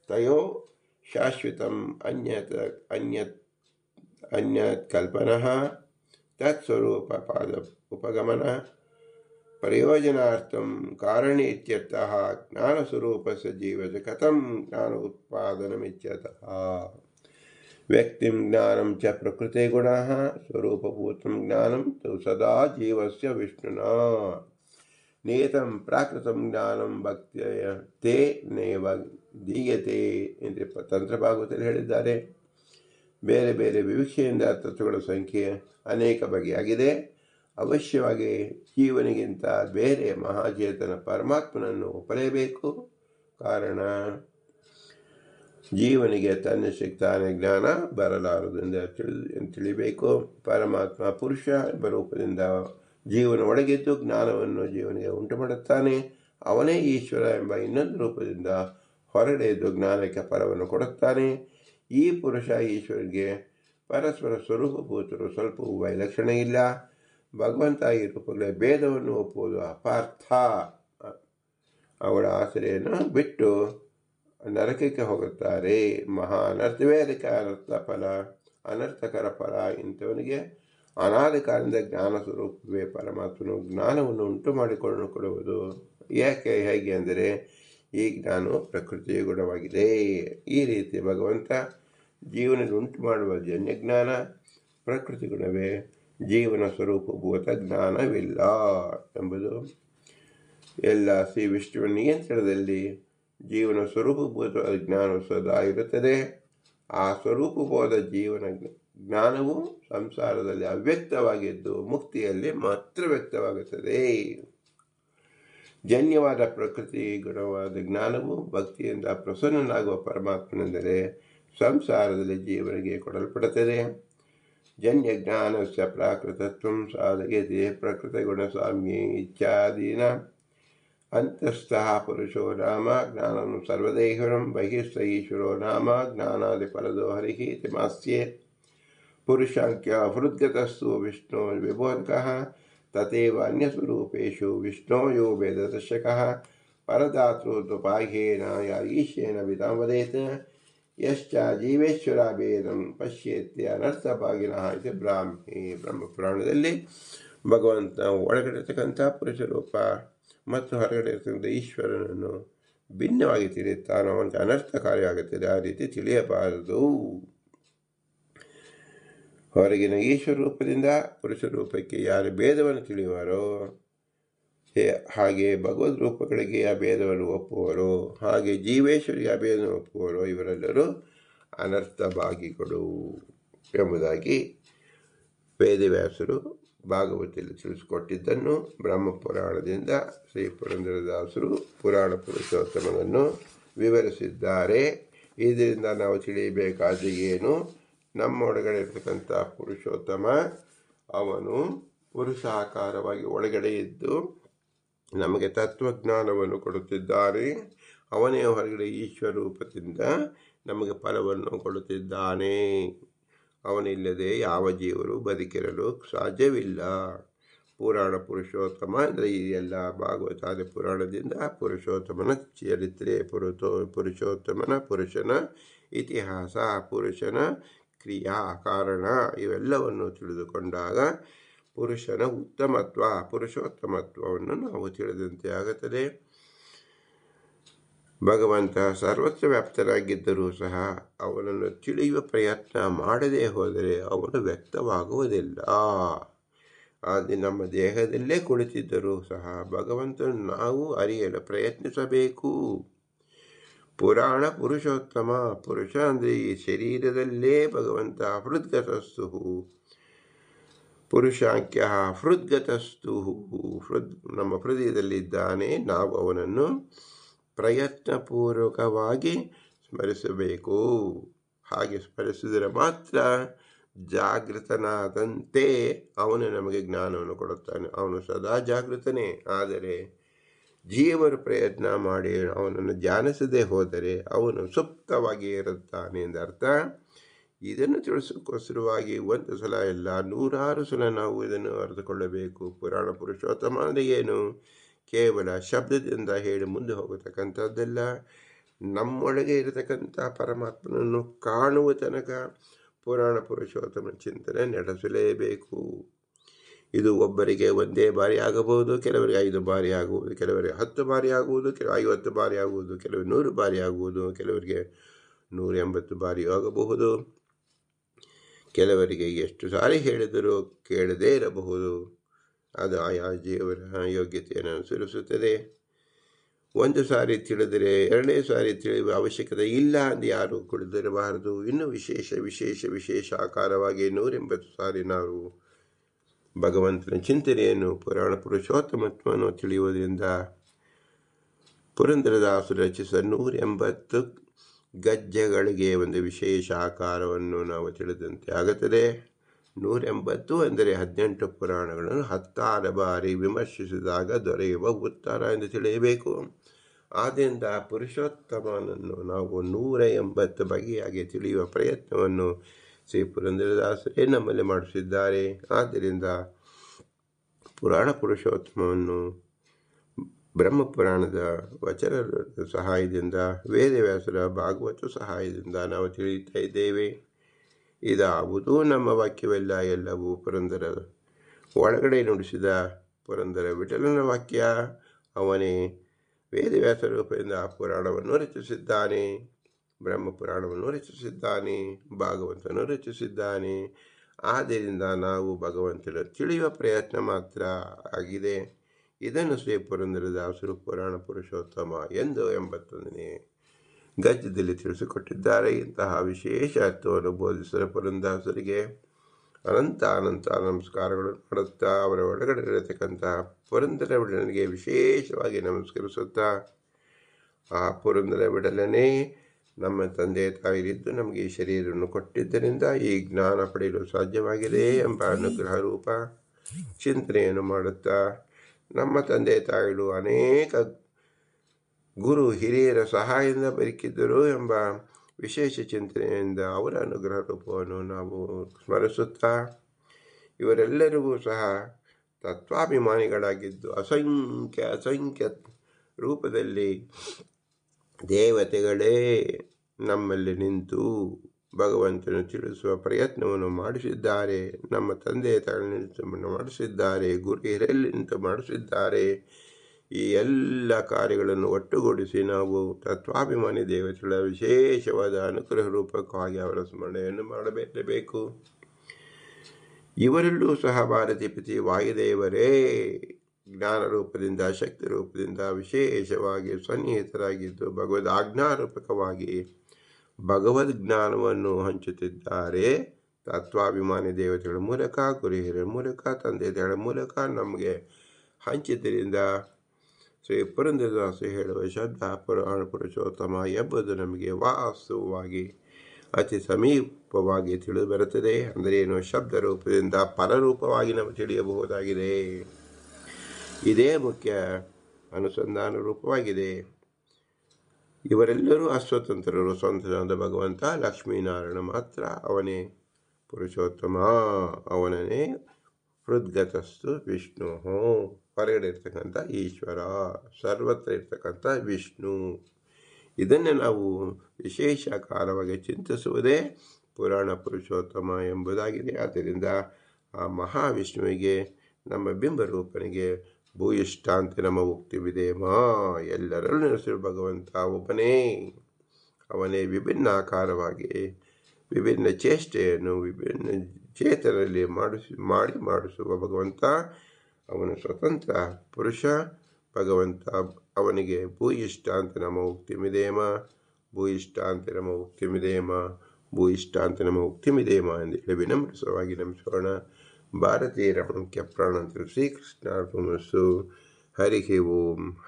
ساچھ شاشت اتنی کلپنا تروپ پہ ಪ್ರಯೋಜನಾರ್ಥಂ ಕಾರಣಿ ಇತ್ಯರ್ಥ ಜ್ಞಾನ ಜ್ಞಾನಸ್ವರೂಪಸ್ಯ ಜೀವಸ ಕಥಂ ಜ್ಞಾನ ಉತ್ಪಾದನಮಿತ್ಯತಃ ವ್ಯಕ್ತಿ ಜ್ಞಾನಂ ಚ ಪ್ರಕೃತಿ ಗುಣಃ, ಸ್ವರೂಪಭೂತಂ ಜ್ಞಾನಂ ತು ಸದಾ ಜೀವಸ್ಯ ವಿಷ್ಣುನಾ. ನೇತಂ ಪ್ರಾಕೃತಂ ಜ್ಞಾನಂ ಭಕ್ತಿಯ ತೇ ನೇವ ದೀಯತೆ ಎಂದು ಪ- ತಂತ್ರಭಾಗವತಲ್ಲಿ ಹೇಳಿದ್ದಾರೆ. ಬೇರೆ ಬೇರೆ ವಿವಿಕ್ಷೆಯಿಂದ ತತ್ವಗಳ ಸಂಖ್ಯೆ ಅನೇಕ ಬಗೆಯಾಗಿದೆ. ಅವಶ್ಯವಾಗಿ ಜೀವನಿಗಿಂತ ಬೇರೆ ಮಹಾಚೇತನ ಪರಮಾತ್ಮನನ್ನು ಒಪ್ಪಲೇಬೇಕು ಕಾರಣ, ಜೀವನಿಗೆ ತನ್ನ ಸಿಗ್ತಾನೆ ಜ್ಞಾನ ಬರಲಾರದು ಎಂದು ತಿಳಿ ತಿಳಿಬೇಕು. ಪರಮಾತ್ಮ ಪುರುಷ ಎಂಬ ರೂಪದಿಂದ ಜೀವನ ಒಳಗಿದ್ದು ಜ್ಞಾನವನ್ನು ಜೀವನಿಗೆ ಉಂಟು ಮಾಡುತ್ತಾನೆ. ಅವನೇ ಈಶ್ವರ ಎಂಬ ಇನ್ನೊಂದು ರೂಪದಿಂದ ಹೊರಡೆದು ಜ್ಞಾನಕ್ಕೆ ಫಲವನ್ನು ಕೊಡುತ್ತಾನೆ. ಈ ಪುರುಷ ಈಶ್ವರಿಗೆ ಪರಸ್ಪರ ಸ್ವರೂಪಭೂತರು ಸ್ವಲ್ಪವೂ ವೈಲಕ್ಷಣ ಇಲ್ಲ. ಭಗವಂತ ಈ ರೂಪಗಳ ಭೇದವನ್ನು ಒಪ್ಪುವುದು ಅಪಾರ್ಥ. ಅವಳ ಆಸರೆಯನ್ನು ಬಿಟ್ಟು ನರಕಕ್ಕೆ ಹೋಗುತ್ತಾರೆ. ಮಹಾ ಅನರ್ಥವೇ ಅದಕ್ಕೆ ಅನರ್ಥ ಫಲ, ಅನರ್ಥಕರ ಫಲ ಇಂಥವನಿಗೆ ಅನಾದ ಕಾಲದಿಂದ ಜ್ಞಾನ ಸ್ವರೂಪವೇ ಪರಮಾತ್ಮನು ಜ್ಞಾನವನ್ನು ಉಂಟು ಮಾಡಿಕೊಂಡು ಕೊಡುವುದು. ಯಾಕೆ, ಹೇಗೆ ಅಂದರೆ ಈ ಜ್ಞಾನವು ಪ್ರಕೃತಿಯ ಗುಣವಾಗಿದೆ. ಈ ರೀತಿ ಭಗವಂತ ಜೀವನದ ಉಂಟು ಮಾಡುವ ಜನ್ಯಜ್ಞಾನ ಪ್ರಕೃತಿ ಗುಣವೇ. ಜೀವನ ಸ್ವರೂಪಭೂತ ಜ್ಞಾನವಿಲ್ಲ ಎಂಬುದು ಎಲ್ಲ ಶ್ರೀ ವಿಷ್ಣುವ ನಿಯಂತ್ರಣದಲ್ಲಿ ಜೀವನ ಸ್ವರೂಪಭೂತ ಜ್ಞಾನ ಸದಾ ಇರುತ್ತದೆ. ಆ ಸ್ವರೂಪಬೋಧ ಜೀವನ ಜ್ಞಾನವು ಸಂಸಾರದಲ್ಲಿ ಅವ್ಯಕ್ತವಾಗಿದ್ದು ಮುಕ್ತಿಯಲ್ಲಿ ಮಾತ್ರ ವ್ಯಕ್ತವಾಗುತ್ತದೆ. ಜನ್ಯವಾದ ಪ್ರಕೃತಿ, ಗುಣವಾದ ಜ್ಞಾನವು ಭಕ್ತಿಯಿಂದ ಪ್ರಸನ್ನನಾಗುವ ಪರಮಾತ್ಮನೆಂದರೆ ಸಂಸಾರದಲ್ಲಿ ಜೀವನಿಗೆ ಕೊಡಲ್ಪಡುತ್ತದೆ. ಜನ್ಯ ಜ್ಞಾನಸ್ಯ ಪ್ರಾಕೃತತ್ವ ಸಾಧಯತೆ ಪ್ರಕೃತ ಗುಣಸಾಮ್ಯೆ ಇತ್ಯಾದೀನ ಅಂತಸ್ಥಃ ಪುರುಷೋ ನಾಮ ಜ್ಞಾನಂ ಸರ್ವದೇಹರಂ ಬಹಿಸ್ಥ ಈಶ್ವರೋ ನಾಮ ಜ್ಞಾನಾದಿಫಲದೋ ಹರಿಃ ಇತಿ ಮಾಸ್ಯೆ ಪುರುಷಾಂಕ್ಯ ಹೃದ್ಗತಸ್ತು ವಿಷ್ಣು ವಿಬೋಧಕಃ ತಥೈವ ಅನ್ಯಸ್ವರೂಪೇಷು ವಿಷ್ಣೋ ಯೋ ವೇದದರ್ಶಕಃ ಪರದಾತೃತ್ವಪಾಹ್ಯೇನ ಯ ಈಶೇನ ಜೀವೇಶ್ವರ ಭೇದಂ ಪಶ್ಯೇತ್ಯ ನರ್ಥ ಪಶ್ಯೇತ್ಯ ಇದೆ ಇದು ಬ್ರಾಹ್ಮಿ ಬ್ರಹ್ಮಪುರಾಣದಲ್ಲಿ ಭಗವಂತ ಒಳಗಡೆ ಇರತಕ್ಕಂಥ ಪುರುಷ ರೂಪ ಮತ್ತು ಹೊರಗಡೆ ಇರ್ತಕ್ಕಂಥ ಈಶ್ವರನನ್ನು ಭಿನ್ನವಾಗಿ ತಿಳಿಯುತ್ತಾನೋ ಅವನಿಗೆ ಅನರ್ಥಕಾರಿಯಾಗುತ್ತದೆ ಆ ರೀತಿ ತಿಳಿಯಬಾರದು. ಹೊರಗಿನ ಈಶ್ವರ ರೂಪದಿಂದ ಪುರುಷ ರೂಪಕ್ಕೆ ಯಾರು ಭೇದವನ್ನು ತಿಳಿಯುವಾರೋ ಹಾಗೆ ಭಗವದ್ ರೂಪಗಳಿಗೆ ಅಭೇದವನ್ನು ಭೇದವನ್ನು ಒಪ್ಪುವರು, ಹಾಗೆ ಜೀವೇಶ್ವರಿಗೆ ಅಭೇದವನ್ನು ಭೇದವನ್ನು ಒಪ್ಪುವರು, ಇವರೆಲ್ಲರೂ ಅನರ್ಥ ಭಾಗಿಗಳು ಎಂಬುದಾಗಿ ವೇದವ್ಯಾಸರು ಭಾಗವತಿಯಲ್ಲಿ ತಿಳಿಸಿಕೊಟ್ಟಿದ್ದನ್ನು ಬ್ರಹ್ಮಪುರಾಣದಿಂದ ಶ್ರೀ ಪುರಂದರದಾಸರು ಪುರಾಣ ಪುರುಷೋತ್ತಮನನ್ನು ವಿವರಿಸಿದ್ದಾರೆ. ಇದರಿಂದ ನಾವು ತಿಳಿಯಬೇಕಾದ ಏನು? ನಮ್ಮೊಳಗಡೆ ಇರತಕ್ಕಂಥ ಪುರುಷೋತ್ತಮ, ಅವನು ಪುರುಷಾಕಾರವಾಗಿ ಒಳಗಡೆ ಇದ್ದು ನಮಗೆ ತತ್ವಜ್ಞಾನವನ್ನು ಕೊಡುತ್ತಿದ್ದಾರೆ. ಅವನೇ ಹೊರಗಡೆ ಈಶ್ವರ ರೂಪದಿಂದ ನಮಗೆ ಫಲವನ್ನು ಕೊಡುತ್ತಿದ್ದಾನೆ. ಅವನಿಲ್ಲದೆ ಯಾವ ಜೀವರು ಬದುಕಿರಲು ಸಾಧ್ಯವಿಲ್ಲ. ಪುರಾಣ ಪುರುಷೋತ್ತಮ ಅಂದರೆ ಈ ಎಲ್ಲ ಭಾಗವತಾದಿ ಪುರಾಣದಿಂದ ಪುರುಷೋತ್ತಮನ ಚರಿತ್ರೆ, ಪುರುತೋ, ಪುರುಷೋತ್ತಮನ, ಪುರುಷನ ಇತಿಹಾಸ, ಪುರುಷನ ಕ್ರಿಯಾ ಕಾರಣ ಇವೆಲ್ಲವನ್ನು ತಿಳಿದುಕೊಂಡಾಗ ಪುರುಷನ ಉತ್ತಮತ್ವ ಪುರುಷೋತ್ತಮತ್ವವನ್ನು ನಾವು ತಿಳಿದಂತೆ ಆಗುತ್ತದೆ. ಭಗವಂತ ಸರ್ವತ್ರ ವ್ಯಾಪ್ತನಾಗಿದ್ದರೂ ಸಹ ಅವನನ್ನು ತಿಳಿಯುವ ಪ್ರಯತ್ನ ಮಾಡದೇ ಹೋದರೆ ಅವನು ವ್ಯಕ್ತವಾಗುವುದಿಲ್ಲ. ಆದರೆ ನಮ್ಮ ದೇಹದಲ್ಲೇ ಕುಳಿತಿದ್ದರೂ ಸಹ ಭಗವಂತನು ನಾವು ಅರಿಯಲು ಪ್ರಯತ್ನಿಸಬೇಕು. ಪುರಾಣ ಪುರುಷೋತ್ತಮ, ಪುರುಷ ಅಂದರೆ ಈ ಶರೀರದಲ್ಲೇ ಭಗವಂತ ಹೃದ್ಗತಸ್ತು ಪುರುಷಾಂಕ್ಯ ಹೃದ್ಗತಸ್ತು. ಹೃದ್, ನಮ್ಮ ಹೃದಯದಲ್ಲಿದ್ದಾನೆ. ನಾವು ಅವನನ್ನು ಪ್ರಯತ್ನಪೂರ್ವಕವಾಗಿ ಸ್ಮರಿಸಬೇಕು. ಹಾಗೆ ಸ್ಮರಿಸಿದರೆ ಮಾತ್ರ ಜಾಗೃತನಾದಂತೆ ಅವನು ನಮಗೆ ಜ್ಞಾನವನ್ನು ಕೊಡುತ್ತಾನೆ. ಅವನು ಸದಾ ಜಾಗೃತನೇ. ಆದರೆ ಜೀವರು ಪ್ರಯತ್ನ ಮಾಡಿ ಅವನನ್ನು ಧ್ಯಾನಿಸದೆ ಹೋದರೆ ಅವನು ಸುಪ್ತವಾಗಿ ಇರುತ್ತಾನೆ ಎಂದರ್ಥ. ಇದನ್ನು ತಿಳಿಸೋಕ್ಕೋಸ್ಕರವಾಗಿ ಒಂದು ಸಲ ಎಲ್ಲ ನೂರಾರು ಸಲ ನಾವು ಇದನ್ನು ಅರಿತುಕೊಳ್ಳಬೇಕು ಪುರಾಣ ಪುರುಷೋತ್ತಮ ಅಂದರೆ ಏನು? ಕೇವಲ ಶಬ್ದದಿಂದ ಹೇಳಿ ಮುಂದೆ ಹೋಗತಕ್ಕಂಥದ್ದೆಲ್ಲ. ನಮ್ಮೊಳಗೆ ಇರತಕ್ಕಂಥ ಪರಮಾತ್ಮನನ್ನು ಕಾಣುವ ತನಕ ಪುರಾಣ ಪುರುಷೋತ್ತಮ ಚಿಂತನೆ ನಡೆಸಲೇಬೇಕು. ಇದು ಒಬ್ಬರಿಗೆ ಒಂದೇ ಬಾರಿ ಆಗಬಹುದು, ಕೆಲವರಿಗೆ ಐದು ಬಾರಿ ಆಗುವುದು, ಕೆಲವರಿಗೆ ಹತ್ತು ಬಾರಿ ಆಗುವುದು ಕೆಲವು ಐವತ್ತು ಬಾರಿ ಆಗುವುದು ಕೆಲವರು ನೂರು ಬಾರಿ ಆಗುವುದು, ಕೆಲವರಿಗೆ ನೂರ ಎಂಬತ್ತು ಬಾರಿ ಆಗಬಹುದು. ಕೆಲವರಿಗೆ ಎಷ್ಟು ಸಾರಿ ಹೇಳಿದರೂ ಕೇಳದೇ ಇರಬಹುದು. ಅದು ಆಯಾ ಜೀವನ ಯೋಗ್ಯತೆಯನ್ನು ಅನುಸರಿಸುತ್ತದೆ. ಒಂದು ಸಾರಿ ತಿಳಿದರೆ ಎರಡನೇ ಸಾರಿ ತಿಳಿಯುವ ಅವಶ್ಯಕತೆ ಇಲ್ಲ ಎಂದು ಯಾರು ಕುಡಿದಿರಬಾರದು ಇನ್ನು ವಿಶೇಷ ವಿಶೇಷ ವಿಶೇಷ ಆಕಾರವಾಗಿ ನೂರೆಂಬತ್ತು ಸಾರಿ ನಾವು ಭಗವಂತನ ಚಿಂತನೆಯನ್ನು ಪುರಾಣ ಪುರುಷೋತ್ತಮತ್ವವನ್ನು ತಿಳಿಯುವುದರಿಂದ ಪುರಂದರದಾಸರು ರಚಿಸಿದ ನೂರ ಎಂಬತ್ತು ಗಜ್ಜೆಗಳಿಗೆ ಒಂದು ವಿಶೇಷ ಆಕಾರವನ್ನು ನಾವು ತಿಳಿದಂತೆ ಆಗುತ್ತದೆ. ನೂರೆಂಬತ್ತು ಅಂದರೆ ಹದಿನೆಂಟು ಪುರಾಣಗಳನ್ನು ಹತ್ತಾರು ಬಾರಿ ವಿಮರ್ಶಿಸಿದಾಗ ದೊರೆಯುವ ಉತ್ತರ ಎಂದು ತಿಳಿಯಬೇಕು. ಆದ್ದರಿಂದ ಪುರುಷೋತ್ತಮನನ್ನು ನಾವು ನೂರ ಎಂಬತ್ತು ಬಗೆಯಾಗಿ ತಿಳಿಯುವ ಪ್ರಯತ್ನವನ್ನು ಶ್ರೀ ಪುರಂದರದಾಸರೇ ನಮ್ಮಲ್ಲಿ ಮಾಡಿಸಿದ್ದಾರೆ. ಆದ್ದರಿಂದ ಪುರಾಣ ಪುರುಷೋತ್ತಮವನ್ನು ಬ್ರಹ್ಮಪುರಾಣದ ವಚನ ಸಹಾಯದಿಂದ, ವೇದವ್ಯಾಸರ ಭಾಗವತ ಸಹಾಯದಿಂದ ನಾವು ತಿಳಿಯುತ್ತಾ ಇದ್ದೇವೆ. ಇದಾವುದು ನಮ್ಮ ವಾಕ್ಯವಲ್ಲ ಎಲ್ಲವೂ. ಪುರಂದರ ಒಳಗಡೆ ನುಡಿಸಿದ ಪುರಂದರ ವಿಠಲನ ವಾಕ್ಯ, ಅವನೇ ವೇದವ್ಯಾಸ ರೂಪದಿಂದ ಪುರಾಣವನ್ನು ರಚಿಸಿದ್ದಾನೆ, ಬ್ರಹ್ಮಪುರಾಣವನ್ನು ರಚಿಸಿದ್ದಾನೆ, ಭಾಗವಂತನು ರಚಿಸಿದ್ದಾನೆ. ಆದ್ದರಿಂದ ನಾವು ಭಗವಂತನ ತಿಳಿಯುವ ಪ್ರಯತ್ನ ಮಾತ್ರ ಆಗಿದೆ. ಇದನ್ನು ಶ್ರೀ ಪುರಂದರದಾಸರು ಪುರಾಣ ಪುರುಷೋತ್ತಮ ಎಂದು ಎಂಬತ್ತೊಂದನೇ ಗದ್ಯದಲ್ಲಿ ತಿಳಿಸಿಕೊಟ್ಟಿದ್ದಾರೆ. ಇಂತಹ ವಿಶೇಷ ಅರ್ಥವನ್ನು ಬೋಧಿಸಿದ ಪುರಂದಾಸರಿಗೆ ಅನಂತ ಅನಂತ ನಮಸ್ಕಾರಗಳು ಮಾಡುತ್ತಾ, ಅವರ ಒಳಗಡೆ ಇರತಕ್ಕಂತಹ ಪುರಂದರ ಬಿಡಲಿಗೆ ವಿಶೇಷವಾಗಿ ನಮಸ್ಕರಿಸುತ್ತಾ, ಆ ಪುರಂದರ ಬಿಡಲನೇ ನಮ್ಮ ತಂದೆ ತಾಯಿರಿದ್ದು ನಮಗೆ ಈ ಶರೀರವನ್ನು ಕೊಟ್ಟಿದ್ದರಿಂದ ಈ ಜ್ಞಾನ ಪಡೆಯಲು ಸಾಧ್ಯವಾಗಿದೆ ಎಂಬ ಅನುಗ್ರಹ ರೂಪ ಚಿಂತನೆಯನ್ನು ಮಾಡುತ್ತಾ ನಮ್ಮ ತಂದೆ ತಾಯಿಗಳು ಅನೇಕ ಗುರು ಹಿರಿಯರ ಸಹಾಯದಿಂದ ಬದುಕಿದ್ದರು ಎಂಬ ವಿಶೇಷ ಚಿಂತನೆಯಿಂದ ಅವರ ಅನುಗ್ರಹ ರೂಪವನ್ನು ನಾವು ಸ್ಮರಿಸುತ್ತಾ ಇವರೆಲ್ಲರಿಗೂ ಸಹ ತತ್ವಾಭಿಮಾನಿಗಳಾಗಿದ್ದು ಅಸಂಖ್ಯ ಅಸಂಖ್ಯ ರೂಪದಲ್ಲಿ ದೇವತೆಗಳೇ ನಮ್ಮಲ್ಲಿ ನಿಂತು ಭಗವಂತನು ತಿಳಿಸುವ ಪ್ರಯತ್ನವನ್ನು ಮಾಡಿಸಿದ್ದಾರೆ. ನಮ್ಮ ತಂದೆ ತಾಯಿಗಳನ್ನು ಮಾಡಿಸಿದ್ದಾರೆ. ಗುರು ನಿಂತು ಮಾಡಿಸಿದ್ದಾರೆ. ಈ ಎಲ್ಲ ಕಾರ್ಯಗಳನ್ನು ಒಟ್ಟುಗೂಡಿಸಿ ನಾವು ತತ್ವಾಭಿಮಾನಿ ದೇವತೆಗಳ ವಿಶೇಷವಾದ ಅನುಗ್ರಹ ರೂಪಕವಾಗಿ ಅವರ ಸ್ಮರಣೆಯನ್ನು ಮಾಡಬೇಕು ಇವರಲ್ಲೂ ಸಹ ಭಾರತೀಪತಿ ವಾಯುದೇವರೇ, ಜ್ಞಾನ ರೂಪದಿಂದ, ಶಕ್ತಿ ರೂಪದಿಂದ ವಿಶೇಷವಾಗಿ ಸನ್ನಿಹಿತರಾಗಿದ್ದು ಭಗವದ್ ಆಜ್ಞಾರೂಪಕವಾಗಿ ಭಗವದ್ ಜ್ಞಾನವನ್ನು ಹಂಚುತ್ತಿದ್ದಾರೆ. ತತ್ವಾಭಿಮಾನಿ ದೇವತೆಗಳ ಮೂಲಕ, ಗುರುಹಿರಿಯರ ಮೂಲಕ, ತಂದೆ ತಾಯಿಗಳ ಮೂಲಕ ನಮಗೆ ಹಂಚಿದ್ದರಿಂದ ಶ್ರೀ ಪುರಂದ್ರದಾಸು ಹೇಳುವ ಶಬ್ದ ಪುರಾಣ ಪುರುಷೋತ್ತಮ ಎಂಬುದು ನಮಗೆ ವಾಸ್ತವವಾಗಿ ಅತಿ ಸಮೀಪವಾಗಿ ತಿಳಿದು ಬರುತ್ತದೆ ಅಂದರೆ ಏನು? ಶಬ್ದ ರೂಪದಿಂದ ಪರರೂಪವಾಗಿ ನಾವು ತಿಳಿಯಬಹುದಾಗಿದೆ. ಇದೇ ಮುಖ್ಯ ಅನುಸಂಧಾನ ರೂಪವಾಗಿದೆ. ಇವರೆಲ್ಲರೂ ಅಸ್ವತಂತ್ರರು. ಸ್ವತಂತ್ರನಾದ ಭಗವಂತ ಲಕ್ಷ್ಮೀನಾರಾಯಣ ಮಾತ್ರ, ಅವನೇ ಪುರುಷೋತ್ತಮ ಅವನೇ ಹೃದ್ಗತಸ್ತು ವಿಷ್ಣು. ಹೊರಗಡೆ ಇರ್ತಕ್ಕಂಥ ಈಶ್ವರ, ಸರ್ವತ್ರ ಇರ್ತಕ್ಕಂಥ ವಿಷ್ಣು. ಇದನ್ನೇ ನಾವು ವಿಶೇಷ ಕಾಲವಾಗಿ ಚಿಂತಿಸುವುದೇ ಪುರಾಣ ಪುರುಷೋತ್ತಮ ಎಂಬುದಾಗಿದೆ. ಆದ್ದರಿಂದ ಆ ಮಹಾವಿಷ್ಣುವಿಗೆ, ನಮ್ಮ ಬಿಂಬರೂಪನಿಗೆ ಭೂಯಿಷ್ಠ ಅಂತ ನಮ್ಮ ಉಕ್ತಿವಿದೆ ಮಾ ಎಲ್ಲರಲ್ಲೂ ನೆಲೆಸಿರುವ ಭಗವಂತ ಒಬ್ಬನೇ. ಅವನೇ ವಿಭಿನ್ನ ಆಕಾರವಾಗಿ ವಿಭಿನ್ನ ಚೇಷ್ಟೆಯನ್ನು, ವಿಭಿನ್ನ ಚೇತನಲ್ಲಿ ಮಾಡಿಸಿ, ಮಾಡಿ ಮಾಡಿಸುವ ಭಗವಂತ. ಅವನು ಸ್ವತಂತ್ರ ಪುರುಷ. ಭಗವಂತ ಅವನಿಗೆ ಭೂಯಿಷ್ಠ ಅಂತ ನಮ್ಮ ಉಕ್ತಿಮಿದೇಮ ಭೂಯಿಷ್ಠ ಅಂತ ನಮ್ಮ ಉಕ್ತಿಮಿದೇಮ ಅಂತ ನಮ್ಮ ಉಕ್ತಿಮಿದೇಮ ಎಂದು ಹೇಳಿ ವಿನಮ್ರಸವಾಗಿ ನಮಿಸೋಣ. بارتی ہری حو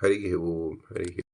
ہری حو ہری